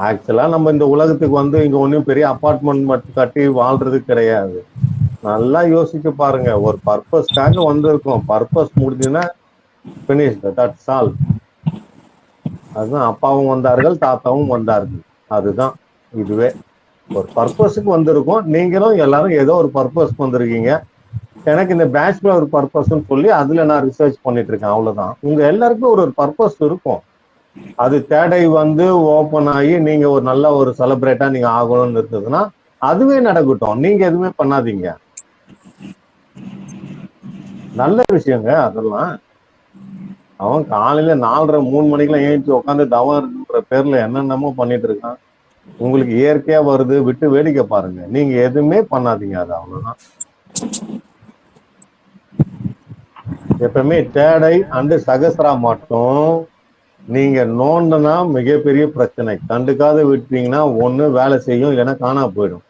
ஆக்சுவலா நம்ம இந்த உலகத்துக்கு வந்து இங்க ஒன்றும் பெரிய அப்பார்ட்மெண்ட் மட்டும் கட்டி வாழ்றது கிடையாது. நல்லா யோசிச்சு பாருங்க. ஒரு பர்பஸ்க்காக வந்திருக்கோம். பர்பஸ் முடிஞ்சுன்னா பினிஷ் தட்ஸ் ஆல் அதுதான் அப்பாவும் வந்தார்கள் தாத்தாவும் வந்தார்கள். அதுதான் இதுவே. ஒரு பர்பஸுக்கு வந்திருக்கோம். நீங்களும் எல்லாரும் ஏதோ ஒரு பர்பஸ்க்கு வந்திருக்கீங்க. எனக்கு இந்த பேச்சுலர் ஒரு பர்பஸ்ன்னு சொல்லி அதுல நான் ரிசர்ச் பண்ணிட்டு இருக்கேன். அவ்வளவுதான். உங்க எல்லாருக்கும் ஒரு ஒரு பர்பஸ் இருக்கும். அது தேடை வந்து ஓப்பன் ஆகி நீங்க ஒரு நல்ல ஒரு செலிப்ரேட்டா நீங்க ஆகணும்னு இருந்ததுன்னா அதுவே நடக்கட்டும். நீங்க எதுவுமே பண்ணாதீங்க. நல்ல விஷயங்க அதெல்லாம். அவன் காலையில நாலரை மூணு மணிக்கெல்லாம் ஏஞ்சி உட்காந்து தவறுன்ற பேர்ல என்னென்னமோ பண்ணிட்டு இருக்கான். உங்களுக்கு இயற்கையா வருது விட்டு வேடிக்கை பாருங்க. நீங்க எதுவுமே பண்ணாதீங்க அது அவ்வளவுதான். எப்பவுமே தேடை அண்டு சகசரா மட்டும். நீங்க நோண்டனா மிகப்பெரிய பிரச்சனை. கண்டுக்காத விட்டீங்கன்னா ஒண்ணு வேலை செய்யும் இல்லைன்னா காணா போயிடும்.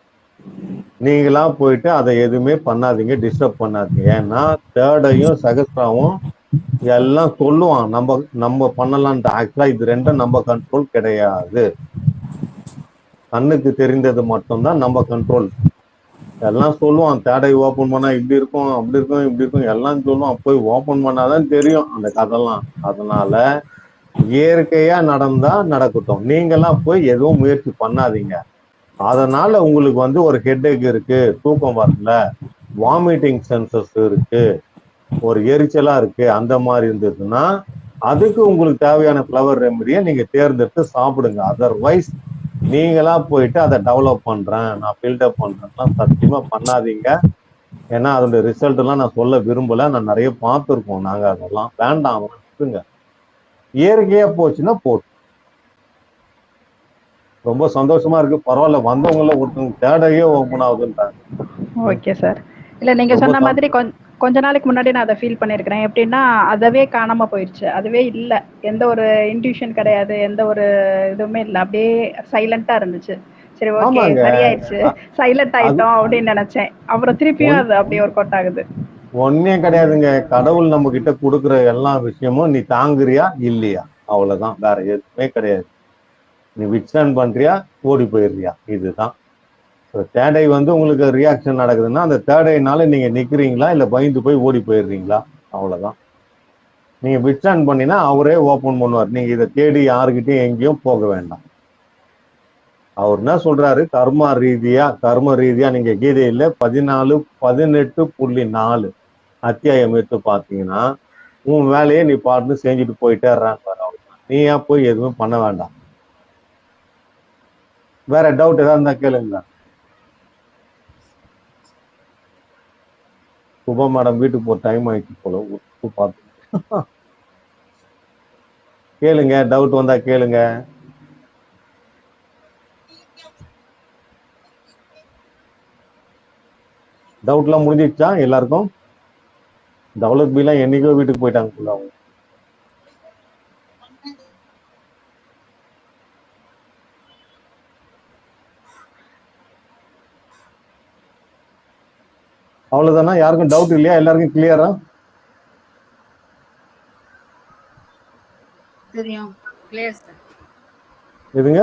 நீங்களா போயிட்டு அதை எதுவுமே பண்ணாதீங்க டிஸ்டர்ப் பண்ணாதீங்க. ஏன்னா தேர்டையும் சகஸ்ராவும் எல்லாம் சொல்லுவான் நம்ம நம்ம பண்ணலான்ட்டு. ஆக்சுவலா இது ரெண்டும் நம்ம கண்ட்ரோல் கிடையாது. கண்ணுக்கு தெரிந்தது மட்டும்தான் நம்ம கண்ட்ரோல் எல்லாம் சொல்லுவான் தேடை ஓபன் பண்ணா இப்படி இருக்கும் அப்படி இருக்கும் இப்படி இருக்கும். எல்லாம் சொல்லுவான் போய் ஓபன் பண்ணாதான் தெரியும் அந்த கதைலாம். அதனால இயற்கையா நடந்தா நடக்கட்டும். நீங்கெல்லாம் போய் எதுவும் முயற்சி பண்ணாதீங்க. அதனால உங்களுக்கு வந்து ஒரு ஹெட்ஏக் இருக்கு தூக்கம் வரல வாமிட்டிங் சென்சஸ் இருக்கு ஒரு எரிச்சலா இருக்கு அந்த மாதிரி இருந்ததுன்னா அதுக்கு உங்களுக்கு தேவையான ஃப்ளவர் ரெமடியை நீங்க தேர்ந்தெடுத்து சாப்பிடுங்க. அதர்வைஸ் நீங்களா போயிட்டு அதை டெவலப் பண்றேன் நான் பில்டப் பண்றேன்லாம் சத்தியமா பண்ணாதீங்க. ஏன்னா அதோட ரிசல்ட் எல்லாம் நான் சொல்ல விரும்பல. நான் நிறைய பார்த்துருக்கோம். நாங்க அதெல்லாம் வேண்டாம் விட்டுருங்க. இயற்கையா போச்சுன்னா போட்டு ரொம்ப சந்தோஷமா இருக்கு. பரவாயில்ல வந்தவங்கள ஒருத்தவங்க தேடையே ஓப்பன் ஆகுதுன்றாங்க ஓகே சார். இல்ல நீங்க சொன்ன மாதிரி கொஞ்ச கொஞ்ச நாளைக்கு முன்னாடி நான் அதை ஃபீல் பண்ணியிருக்கிறேன். எப்படின்னா அதுவே காணாம போயிடுச்சு அதுவே இல்ல. எந்த ஒரு இன்ட்யூஷன் கிடையாது. எந்த ஒரு இதுவுமே இல்ல. அப்படியே சைலண்டா இருந்துச்சு. சரி ஓகே. சரியாயிடுச்சு. சைலண்ட் ஆயிட்டோம் அப்படின்னு நினைச்சேன். அப்புறம் திருப்பியும் அது அப்படியே ஒர்க் அவுட் ஆகுது. ஒன்னே கிடையாதுங்க. கடவுள் நம்ம கிட்ட கொடுக்குற எல்லா விஷயமும் நீ தாங்குறியா இல்லையா? அவ்வளவுதான். வேற எதுவுமே கிடையாது. நீ விட்ஸ்டாண்ட் பண்றியா ஓடி போயிடுறியா? இதுதான். தேடை வந்து உங்களுக்கு ரியாக்ஷன் நடக்குதுன்னா அந்த தேடையினால நீங்க நிக்கிறீங்களா இல்ல பயந்து போய் ஓடி போயிடுறீங்களா? அவ்வளவுதான். நீங்க விட்ஸ்டாண்ட் பண்ணினா அவரே ஓபன் பண்ணுவார். நீங்க இதை தேடி யாருக்கிட்டையும் எங்கேயும் போக வேண்டாம். அவர் என்ன சொல்றாரு? கர்ம ரீதியா கர்ம ரீதியா நீங்க கீதையில பதினாலு பதினெட்டு புள்ளி நாலு. அத்தியாயம் எடுத்து பார்த்தீங்கன்னா உன் வேலையை நீ பாட்டுன்னு செஞ்சுட்டு போயிட்டே நீ ஏன் போய் எதுவும் பண்ண வேண்டாம்? வேற டவுட் ஏதாவது இருந்தா கேளுங்க. சுபா மேடம் வீட்டுக்கு போற டைம் ஆயிடுச்சு போல. உப்பு பார்த்து கேளுங்க டவுட் வந்தா கேளுங்க. டவுட்லாம் முடிஞ்சிடுச்சா எல்லாருக்கும்? டவுலத் பிலாம் என்னைக்கோ வீட்டுக்கு போயிட்டாங்க போல அவங்க. அவ்வளவுதானா? யாருக்கும் டவுட் இல்லையா? எல்லாருக்கும் கிளியரா இதுங்க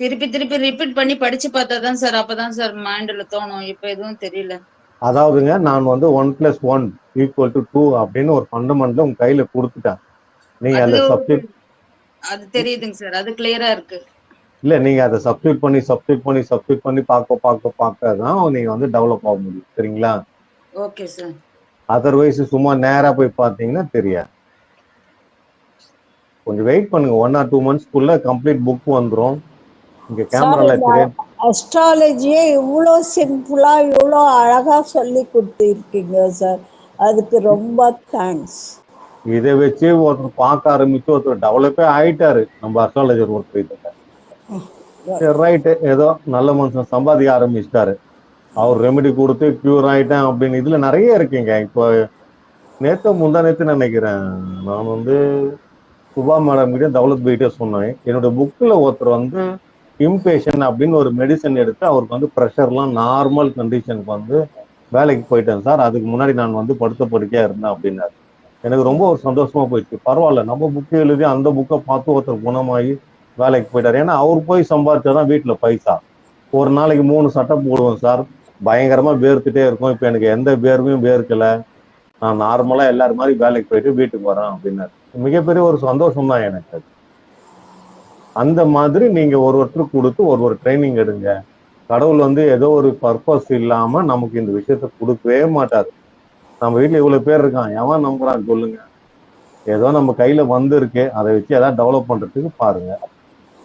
திருப்பி திருப்பி ரிப்பீட் பண்ணி படிச்சு பார்த்தா தான் சார் அப்பதான் சார் மைண்ட்ல தோணும். இப்ப எதுவும் தெரியல. அதாவதுங்க நான் வந்து one plus one equal to two அப்படின்னு ஒரு ஃபண்டமெண்ட்ல உங்க கையில கொடுத்துட்டேன். நீங்க அந்த சப்ஜெக்ட் அது தெரியுதுங்க சார் அது கிளியரா இருக்கு. இல்ல நீங்க அதை சப்ஸ்டியூட் பண்ணி சப்ஸ்டியூட் பண்ணி சப்ஸ்டியூட் பண்ணி பார்க்க பார்க்க பார்க்க தான் நீங்க வந்து டெவலப் ஆக முடியும். சரிங்களா? ஓகே சார் அதர்வைஸ் சும்மா நேரா போய் பார்த்தீங்கன்னா தெரியாது. கொஞ்சம் வெயிட் பண்ணுங்க. ஒன் ஆர் டூ மந்த்ஸ்க்குள்ள கம்ப்ளீட் புக் வந்துரும். இங்க கேமரால தெரியும் அஸ்ட்ராலஜியே இவ்வளோ சிம்பிளாக இவ்வளோ அழகாக சொல்லி கொடுத்துருக்கீங்க சார் அதுக்கு ரொம்ப தேங்க்ஸ் இதை வச்சு ஒருத்தர் பார்க்க ஆரம்பிச்சு ஒருத்தர் டெவலப்பே ஆயிட்டாரு. நம்ம அஸ்ட்ராலஜர் ஒருத்தர் இதில் ரைட்டு ஏதோ நல்ல மனுஷன் சம்பாதிக்க ஆரம்பிச்சிட்டாரு. அவர் ரெமெடி கொடுத்து கியூர் ஆயிட்டேன் அப்படின்னு இதுல நிறைய இருக்குங்க. இப்போ நேத்து முந்தா நேத்து நினைக்கிறேன். நான் வந்து சுபா மேடம் கிட்ட டெவலப் போயிட்டே சொன்னேன். என்னோட புக்கில் ஒருத்தர் வந்து இம்பேஷன் அப்படின்னு ஒரு மெடிசன் எடுத்து அவருக்கு வந்து ப்ரெஷர்லாம் நார்மல் கண்டிஷனுக்கு வந்து வேலைக்கு போயிட்டேன் சார். அதுக்கு முன்னாடி நான் வந்து படுத்த படுக்கையாக இருந்தேன் அப்படின்னாரு. எனக்கு ரொம்ப ஒரு சந்தோஷமா போயிடுச்சு. பரவாயில்ல நம்ம புக்கு எழுதி அந்த புக்கை பார்த்து ஒருத்தர் குணமாகி வேலைக்கு போயிட்டார். ஏன்னா அவர் போய் சம்பாதிச்சாதான் வீட்டில் பைசா. ஒரு நாளைக்கு மூணு சட்டை போடுவோம் சார். பயங்கரமாக வேர்த்துட்டே இருக்கும். இப்போ எனக்கு எந்த வேர்வையும் வேர்க்கல. நான் நார்மலாக எல்லாரும் மாதிரி வேலைக்கு போயிட்டு வீட்டுக்கு வரேன் அப்படின்னாரு. மிகப்பெரிய ஒரு சந்தோஷம் தான் எனக்கு அது. அந்த மாதிரி நீங்க ஒரு ஒருத்தர் கொடுத்து ஒரு ஒரு ட்ரைனிங் எடுங்க. கடவுள் வந்து ஏதோ ஒரு பர்பஸ் இல்லாம நமக்கு இந்த விஷயத்த கொடுக்கவே மாட்டாரு. நம்ம வீட்டுல இவ்வளவு பேர் இருக்கான். எவன் நம்புறான்? சொல்லுங்க. ஏதோ நம்ம கையில வந்திருக்கு. அதை வச்சு ஏதாவது டெவலப் பண்றதுக்கு பாருங்க.